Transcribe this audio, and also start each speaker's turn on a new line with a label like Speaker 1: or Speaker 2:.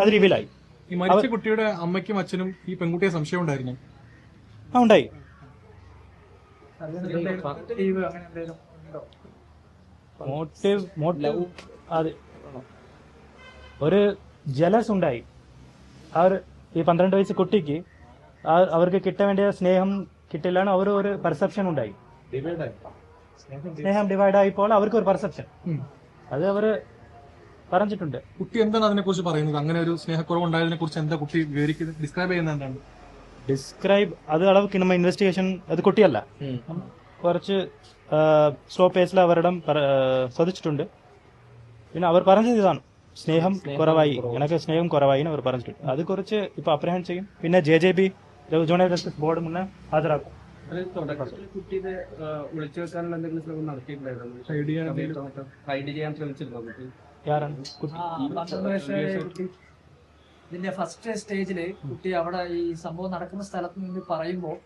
Speaker 1: അത് റിവീലായി
Speaker 2: ഈ മരിച്ച കുട്ടിയുടെ അമ്മയ്ക്കും അച്ഛനും ഈ പെൺകുട്ടിയെ സംശയം ഉണ്ടായിരുന്നു?
Speaker 1: ആ ഉണ്ടായി. മോട്ടീവ് മോട്ടീവ് അത് ഒരു ജലസ് ഉണ്ടായി. അവർ ഈ പന്ത്രണ്ട് വയസ്സ് കുട്ടിക്ക് അവർക്ക് കിട്ടാൻ വേണ്ടിയ സ്നേഹം കിട്ടില്ലാണ് അവർ ഒരു പെർസെപ്ഷൻ ഉണ്ടായി. സ്നേഹം ഡിവൈഡ് ആയിപ്പോൾ അവർക്ക് ഒരു പെർസെപ്ഷൻ അത് അവർ പറഞ്ഞിട്ടുണ്ട്.
Speaker 2: കുട്ടി എന്താണ് അതിനെ കുറിച്ച് പറയുന്നത്? അങ്ങനെ ഒരു സ്നേഹക്കുറവ് ഉണ്ടായതിനെ കുറിച്ച് എന്താ കുട്ടി വിവരിക്കുന്നത് ഡിസ്ക്രൈബ് ചെയ്യുന്നത് എന്താണ്?
Speaker 1: ഡിസ്ക്രൈബ് അത് അളവ് നമ്മൾ ഇൻവെസ്റ്റിഗേഷൻ അത് കുട്ടിയല്ല. കുറച്ച് സ്ലോ പേസിൽ അവരുടെ ശ്രദ്ധിച്ചിട്ടുണ്ട്. പിന്നെ അവർ പറഞ്ഞത് ഇതാണ്. സ്നേഹം കുറവായി. എനിക്ക് സ്നേഹം കുറവായി എന്ന് അവർ പറഞ്ഞിട്ടുണ്ട്. അത് കുറച്ച് ഇപ്പൊ അപ്രഹൻ ചെയ്യും. പിന്നെ J J B juvenile justice board മുന്നേ ഹാജരാക്കും.
Speaker 2: ഹൈഡ് ചെയ്യാൻ
Speaker 3: ശ്രമിച്ചിരുന്നു
Speaker 4: ഇതിന്റെ ഫസ്റ്റ് സ്റ്റേജിൽ കുട്ടി അവിടെ ഈ സംഭവം നടക്കുന്ന സ്ഥലത്ത് നിന്ന് പറയുമ്പോൾ